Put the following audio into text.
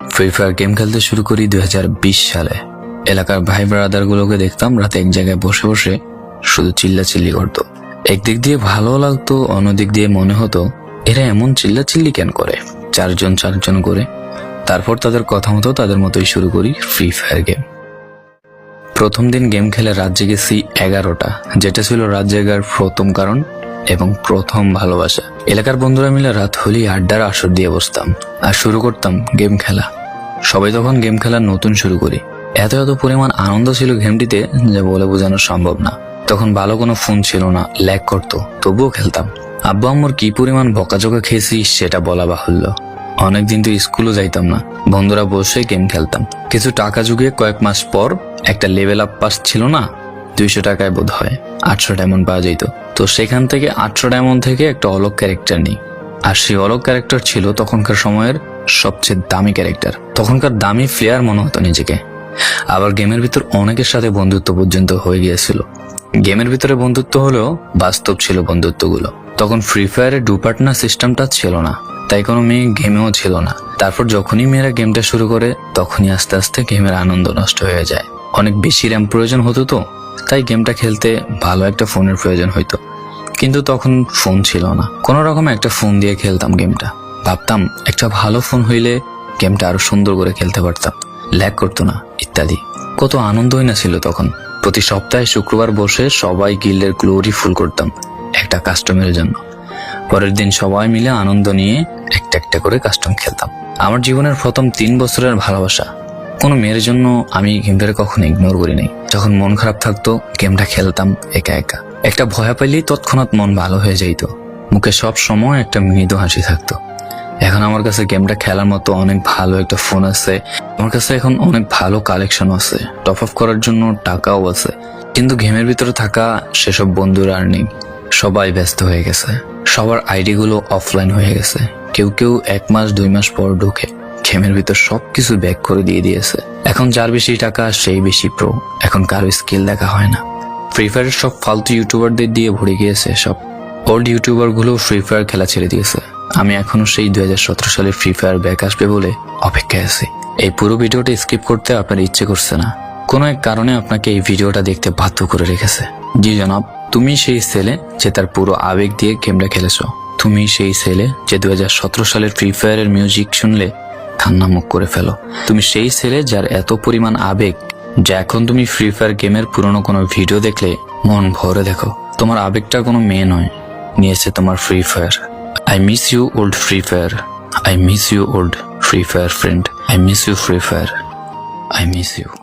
Free fire game খেলতে শুরু করি দুই সালে। এলাকার ভাই ব্রাদার গুলোকে দেখতাম রাতে এক জায়গায় বসে বসে শুধু চিল্লাচিল্লি করতো। একদিক দিয়ে ভালো লাগতো, অন্যদিক দিয়ে মনে হতো, এরা এমন চিল্লাচিল্লি কেন করে? চারজন চারজন করে। তারপর তাদের কথা মতো তাদের মতোই শুরু করি ফ্রি ফায়ার গেম প্রথম দিন গেম খেলে রাত জেগেছি এগারোটা, যেটা ছিল রাত জেগার প্রথম কারণ। এবং প্রথম ভালোবাসা। এলাকার বন্ধুরা মিলে রাত হলেই আড্ডার আসর দিয়ে বসতাম আর শুরু করতাম গেম খেলা। সবাই তখন গেম খেলা নতুন শুরু করি। এত এত পরিমাণ আনন্দ ছিল গেমটিতে যে বলে বোঝানো সম্ভব না। তখন ভালো কোনো ফোন ছিল না, ল্যাগ করতো, তবুও খেলতাম। আব্বু আম্মুর কি পরিমাণ বকাঝকা খেয়েছি সেটা বলা বাহুল্য। অনেকদিন তো স্কুলও যাইতাম না, বন্ধুরা বসে গেম খেলতাম। কিছু টাকা জুগিয়ে কয়েক মাস পর একটা লেভেল আপ পাস ছিল না, দুইশো টাকায় বোধ হয় আটশো ডায়মন্ড পাওয়া যেত তো সেখান থেকে আটশো ডায়মন্ড থেকে একটা অলগ ক্যারেক্টার নিই। আর সেই অলগ ক্যারেক্টার ছিল তখনকার সময়ের সবচেয়ে দামি ক্যারেক্টার। তখনকার দামি প্লেয়ার মনে হতো নিজেকে। আবার গেমের ভিতর অনেকের সাথে বন্ধুত্ব পর্যন্ত হয়ে গিয়েছিল। গেমের ভিতরে বন্ধুত্ব হলেও বাস্তব ছিল বন্ধুত্বগুলো। তখন ফ্রি ফায়ারের ডু পার্টনার সিস্টেমটা ছিল না। তাই কোনো মেয়ে গেমেও ছিল না। তারপর যখনই মেয়েরা গেমটা শুরু করে, তখনই আস্তে আস্তে গেমের আনন্দ নষ্ট হয়ে যায়। অনেক বেশি র্যাম প্রয়োজন হতো তো। তাই গেমটা খেলতে ভালো একটা ফোনের প্রয়োজন হইতো। কিন্তু তখন ফোন ছিল না। কোনো রকম একটা ফোন দিয়ে খেলতাম গেমটা। ভাবতাম, একটা ভালো ফোন হইলে গেমটা আরও সুন্দর করে খেলতে পারতাম। ল্যাগ করতো না, ইত্যাদি। কত আনন্দই না ছিল তখন। প্রতি সপ্তাহে শুক্রবার বসে সবাই গিল্ডের গ্লোরি ফুল করতাম, একটা কাস্টমের জন্য। পরের দিন সবাই মিলে আনন্দ নিয়ে একটা একটা করে কাস্টম খেলতাম। আমার জীবনের প্রথম তিন বছরের ভালোবাসা কোনো মেয়ের জন্য আমি গেমটাকে কখনো ইগনোর করি নাই যখন মন খারাপ থাকতো, গেমটা খেলতাম একা একা। একটা ভয় পেলেই তৎক্ষণাৎ মন ভালো হয়ে যাইতো। মুখে সব সময় একটা মৃদু হাসি থাকতো। এখন আমার কাছে গেমটা খেলার মতো অনেক ভালো একটা ফোন আছে। আমার কাছে এখন অনেক ভালো কালেকশন আছে। টপ আপ করার জন্য টাকাও আছে। কিন্তু গেমের ভিতরে থাকা সেসব বন্ধুরা আর নেই। সবাই ব্যস্ত হয়ে গেছে। সবার আইডিগুলো অফলাইন হয়ে গেছে। কেউ কেউ এক মাস, দুই মাস পর ঢুকে। গেমের ভিতর সবকিছু ব্যাক করে দিয়ে দিয়েছে। এখন যার বেশি টাকা, সেই বেশি প্রো এখন কারও স্কিল দেখা হয় না। ফ্রি ফায়ারের সব ফালতু ইউটিউবারদের দিয়ে ভরে গিয়েছে সব। ওল্ড ইউটিউবারগুলো ফ্রি ফায়ার খেলা ছেড়ে দিয়েছে। আমি এখনও সেই দুই সালে ফ্রি ফায়ার ব্যাক আসবে বলে অপেক্ষায় আছি। এই পুরো ভিডিওটা স্কিপ করতে আপনার ইচ্ছে করছে না। কোনো এক কারণে আপনাকে এই ভিডিওটা দেখতে বাধ্য করে রেখেছে। জি জনাব, তুমি সেই ছেলে যে তার পুরো আবেগ দিয়ে গেমটা খেলেছো। তুমি সেই ছেলে যে দুই হাজার সতেরো সালের ফ্রি ফায়ারের মিউজিক শুনলে মুখ করে ফেলো। তুমি সেই ছেলে যার এত পরিমাণ আবেগ, যা এখন তুমি ফ্রি ফায়ার গেমের পুরনো কোনো ভিডিও দেখলে মন ভরে দেখো। তোমার আবেগটা কোনো মেয়ে নয়, নিয়েছে তোমার free fire I miss you old free fire I miss you old free fire friend I miss you free fire I miss you